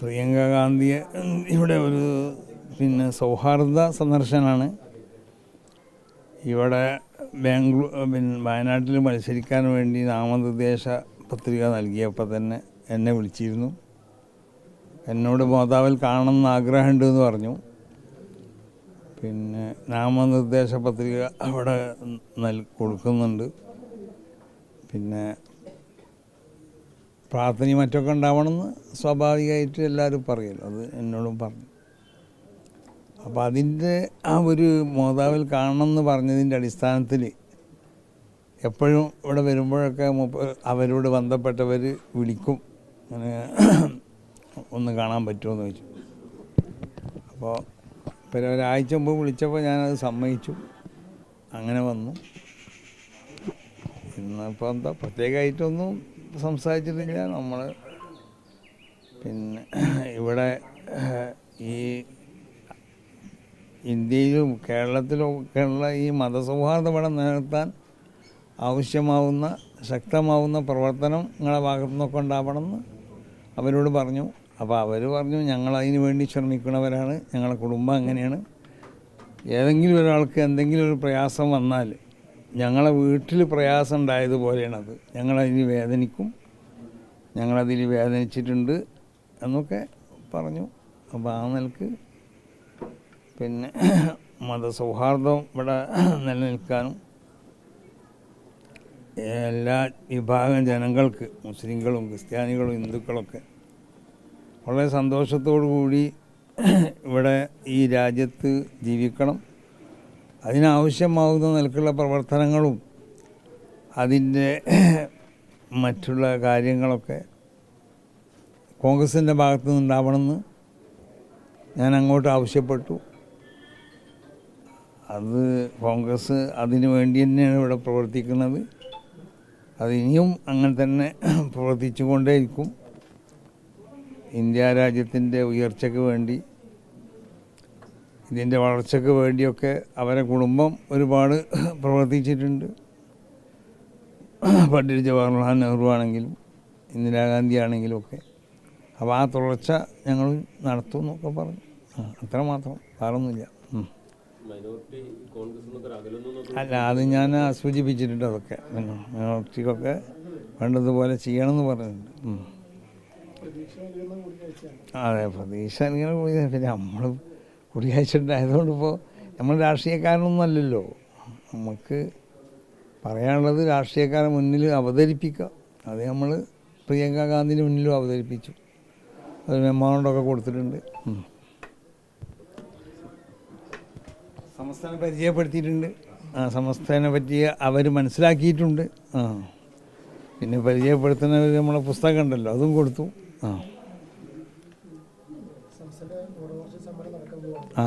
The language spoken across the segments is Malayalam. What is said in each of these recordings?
പ്രിയങ്ക ഗാന്ധിയെ ഇവിടെ ഒരു പിന്നെ സൗഹാർദ്ദ സന്ദർശനമാണ്. ഇവിടെ ബാംഗ്ലൂർ പിന്നെ വയനാട്ടിൽ മത്സരിക്കാൻ വേണ്ടി നാമനിർദ്ദേശ പത്രിക നൽകിയപ്പോൾ തന്നെ എന്നെ വിളിച്ചിരുന്നു. എന്നോട് മോതാവിൽ കാണണമെന്ന് ആഗ്രഹമുണ്ട് എന്ന് പറഞ്ഞു. പിന്നെ നാമനിർദ്ദേശ പത്രിക അവിടെ നൽ കൊടുക്കുന്നുണ്ട്. പിന്നെ പ്രാർത്ഥനയും മറ്റൊക്കെ ഉണ്ടാവണമെന്ന് സ്വാഭാവികമായിട്ട് എല്ലാവരും പറയുമല്ലോ അത് എന്നോടും പറഞ്ഞു. അപ്പോൾ അതിന്റെ ആ ഒരു മോതാവിൽ കാണണം എന്ന് പറഞ്ഞതിന്റെ അടിസ്ഥാനത്തിൽ എപ്പോഴും ഇവിടെ വരുമ്പോഴൊക്കെ അവരോട് ബന്ധപ്പെട്ടവർ വിളിക്കും. അങ്ങനെ ഒന്ന് കാണാൻ പറ്റുമോ എന്ന് ചോദിച്ചു. അപ്പോൾ പിന്നെ ഒരാഴ്ച മുമ്പ് വിളിച്ചപ്പോൾ ഞാനത് സമ്മതിച്ചു. അങ്ങനെ വന്നു. ഇന്നിപ്പോൾ എന്താ പ്രത്യേകമായിട്ടൊന്നും സംസാരിച്ചിട്ടില്ല നമ്മൾ പിന്നെ ഇവിടെ ഈ ഇന്ത്യയിലും കേരളത്തിലും ഒക്കെയുള്ള ഈ മതസൗഹാർദ്ദം ഇവിടെ നിലനിർത്താൻ ആവശ്യമാവുന്ന ശക്തമാവുന്ന പ്രവർത്തനം നിങ്ങളെ ഭാഗത്തു നിന്നൊക്കെ ഉണ്ടാവണമെന്ന് അവരോട് പറഞ്ഞു. അപ്പോൾ അവർ പറഞ്ഞു ഞങ്ങൾ അതിന് വേണ്ടി ശ്രമിക്കുന്നവരാണ് ഞങ്ങളുടെ കുടുംബം അങ്ങനെയാണ്. ഏതെങ്കിലും ഒരാൾക്ക് എന്തെങ്കിലും ഒരു പ്രയാസം വന്നാൽ ഞങ്ങളെ വീട്ടിൽ പ്രയാസം ഉണ്ടായതുപോലെയാണത് ഞങ്ങളതിന് വേദനിക്കും. ഞങ്ങളതിൽ വേദനിച്ചിട്ടുണ്ട് എന്നൊക്കെ പറഞ്ഞു. അപ്പോൾ ആ നിലയ്ക്ക് പിന്നെ മതസൗഹാർദ്ദം ഇവിടെ നിലനിൽക്കാനും എല്ലാ വിഭാഗം ജനങ്ങൾക്ക് മുസ്ലിങ്ങളും ക്രിസ്ത്യാനികളും ഹിന്ദുക്കളൊക്കെ വളരെ സന്തോഷത്തോടു കൂടി ഇവിടെ ഈ രാജ്യത്ത് ജീവിക്കണം. അതിനാവശ്യമാകുന്ന നിലക്കുള്ള പ്രവർത്തനങ്ങളും അതിന്റെ മറ്റുള്ള കാര്യങ്ങളൊക്കെ കോൺഗ്രസിന്റെ ഭാഗത്തു നിന്നുണ്ടാവണമെന്ന് ഞാൻ അങ്ങോട്ട് ആവശ്യപ്പെട്ടു. അത് കോൺഗ്രസ് അതിനു വേണ്ടി തന്നെയാണ് ഇവിടെ പ്രവർത്തിക്കുന്നത്. അത് ഇനിയും അങ്ങനെ തന്നെ പ്രവർത്തിച്ചു കൊണ്ടേയിരിക്കും ഇന്ത്യ രാജ്യത്തിന്റെ ഉയർച്ചയ്ക്ക് വേണ്ടി ഇതിന്റെ വളർച്ചയ്ക്ക് വേണ്ടിയൊക്കെ അവരെ കുടുംബം ഒരുപാട് പ്രവർത്തിച്ചിട്ടുണ്ട്. പണ്ഡിറ്റ് ജവഹർലാൽ നെഹ്റു ആണെങ്കിലും ഇന്ദിരാഗാന്ധി ആണെങ്കിലും ഒക്കെ. അപ്പോൾ ആ തുടർച്ച ഞങ്ങൾ നടത്തും എന്നൊക്കെ പറഞ്ഞു. അത്ര മാത്രം. വേറൊന്നുമില്ല. അല്ല അത് ഞാൻ സൂചിപ്പിച്ചിട്ടുണ്ട് അതൊക്കെ. മൈനോറിറ്റിക്കൊക്കെ വേണ്ടതുപോലെ ചെയ്യണമെന്ന് പറഞ്ഞിട്ടുണ്ട്. അതെ പ്രതീക്ഷ ഇങ്ങനെ പിന്നെ നമ്മൾ കൂടിയാഴ്ച ഉണ്ടായതുകൊണ്ട് ഇപ്പോൾ നമ്മൾ രാഷ്ട്രീയക്കാരനൊന്നും അല്ലല്ലോ നമുക്ക് പറയാനുള്ളത് രാഷ്ട്രീയക്കാരെ മുന്നിൽ അവതരിപ്പിക്കുക. അത് നമ്മൾ പ്രിയങ്ക ഗാന്ധിന്റെ മുന്നിലും അവതരിപ്പിച്ചു. അത് മെമ്മോണ്ടൊക്കെ കൊടുത്തിട്ടുണ്ട്. സമസ്തനെ പരിചയപ്പെടുത്തിയിട്ടുണ്ട്. ആ സമസ്തനെ പറ്റി അവർ മനസ്സിലാക്കിയിട്ടുണ്ട്. ആ. പിന്നെ പരിചയപ്പെടുത്തുന്നവർ നമ്മളെ പുസ്തകം ഉണ്ടല്ലോ അതും കൊടുത്തു. ആ സംസ്ഥാന ഓണവാർഷിക സമ്മേളനം നടക്കാൻ പോവാണ് ആ.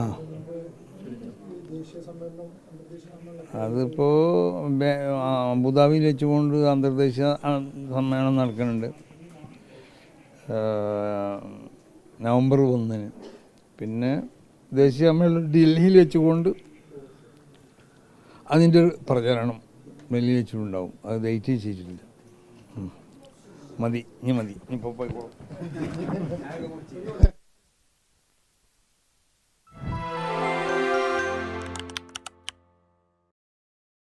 അതിപ്പോൾ അബുദാബിയിൽ വെച്ചുകൊണ്ട് അന്തർദേശീയ സമ്മേളനം നടക്കുന്നുണ്ട്. നവംബർ ഒന്നിന്. പിന്നെ ദേശീയ സമ്മേളനം ഡൽഹിയിൽ വെച്ചുകൊണ്ട് അതിന്റെ ഒരു പ്രചരണം ഡൽഹിയിൽ വെച്ചിട്ടുണ്ടാവും. അത് ഡേറ്റ് ചെയ്തിട്ടില്ല. മതി ഇനി മതി. ഇപ്പോൾ പോയിക്കോളൂ.